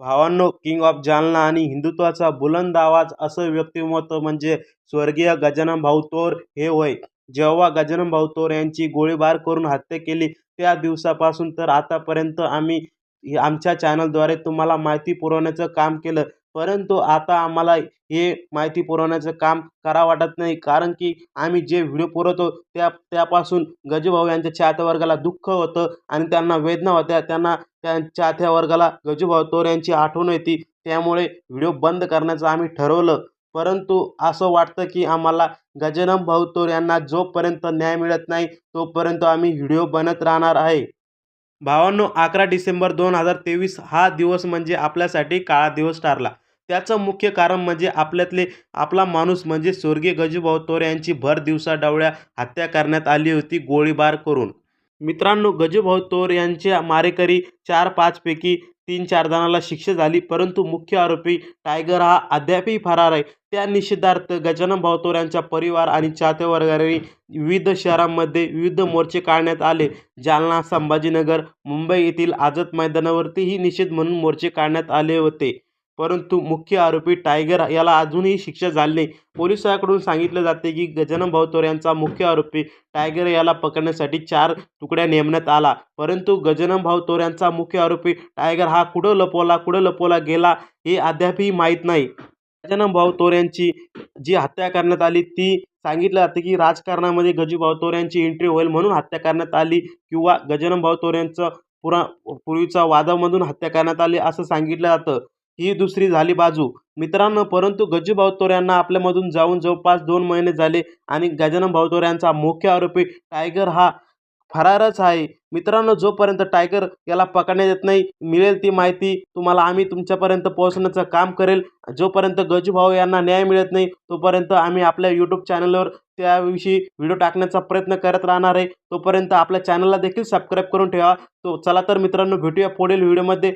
भावांनो king of Jalna आणि हिंदुत्वाचा बुलंद आवाज असं व्यक्तिमत्व म्हणजे स्वर्गीय गजानन भाऊ तोर हे होय. जेव्हा गजानन भाऊ तोर यांची गोळीबार करून हत्या केली त्या दिवसापासून तर आतापर्यंत आम्ही आमच्या चॅनलद्वारे तुम्हाला माहिती पुरवण्याचं काम केलं. परंतु आता आम्हाला हे माहिती पुरवण्याचं काम करा वाटत नाही. कारण की आम्ही जे व्हिडिओ पुरवतो त्या त्यापासून गजूभाऊ यांच्या चाहत्या वर्गाला दुःख होतं आणि त्यांना वेदना होत्या. त्यांना त्या चाहत्या वर्गाला गजूभाऊ तोर यांची आठवण येते त्यामुळे व्हिडिओ बंद करण्याचं आम्ही ठरवलं. परंतु असं वाटतं की आम्हाला गजानन भाऊ तोर यांना जोपर्यंत न्याय मिळत नाही तोपर्यंत आम्ही व्हिडिओ बनत राहणार आहे. भावांनो अकरा डिसेंबर दोन हजार तेवीस हा दिवस म्हणजे आपल्यासाठी काळा दिवस ठरला. त्याचं मुख्य कारण म्हणजे आपल्यातले आपला माणूस म्हणजे स्वर्गीय गजूभाऊ तोर यांची भर दिवसा डावळ्या हत्या करण्यात आली होती गोळीबार करून. मित्रांनो गजूभाऊ तोर यांच्या मारेकरी चार पाचपैकी तीन चार जणांना शिक्षा झाली परंतु मुख्य आरोपी टायगर हा अद्यापही फरार आहे. त्या निषेधार्थ गजानन भावतोर यांच्या परिवार आणि चाहतेवर्गाने विविध शहरांमध्ये विविध मोर्चे काढण्यात आले. जालना संभाजीनगर मुंबई येथील आझाद मैदानावरतीही निषेध म्हणून मोर्चे काढण्यात आले होते. परंतु मुख्य आरोपी टायगर याला अजूनही शिक्षा झाली नाही. पोलिसांकडून सांगितलं जाते की गजानन भावतोर यांचा मुख्य आरोपी टायगर याला पकडण्यासाठी चार तुकड्या नेमण्यात आला. परंतु गजानन भावतोर यांचा मुख्य आरोपी टायगर हा कुठं लपवला कुठं लपवला गेला हे अद्यापही माहीत नाही. गजानन भाऊ तोर यांची जी हत्या करण्यात आली ती सांगितलं जातं की राजकारणामध्ये गजू भाऊ तोर यांची एंट्री होईल म्हणून हत्या करण्यात आली किंवा गजानन भाऊ तोर यांचं पुरा पूर्वीचा वादामधून हत्या करण्यात आली असं सांगितलं जातं. ही दुसरी झाली बाजू. मित्रांनो परंतु गजू भाऊ तोर यांना आपल्यामधून जाऊन जवळपास दोन महिने झाले आणि गजानन भाऊतोर यांचा मुख्य आरोपी टायगर हा फरारच आहे. मित्रांनो जोपर्यंत टायगर याला पकडण्यात येत नाही मिळेल ती माहिती तुम्हाला. आम्ही तुमच्यापर्यंत पोहोचण्याचं काम करेल. जोपर्यंत गजूभाऊ यांना न्याय मिळत नाही तोपर्यंत आम्ही आपल्या यूट्यूब चॅनलवर त्याविषयी व्हिडिओ टाकण्याचा प्रयत्न करत राहणार आहे. तोपर्यंत आपल्या चॅनलला देखील सबस्क्राईब करून ठेवा. तो चला तर मित्रांनो भेटूया पुढील व्हिडिओमध्ये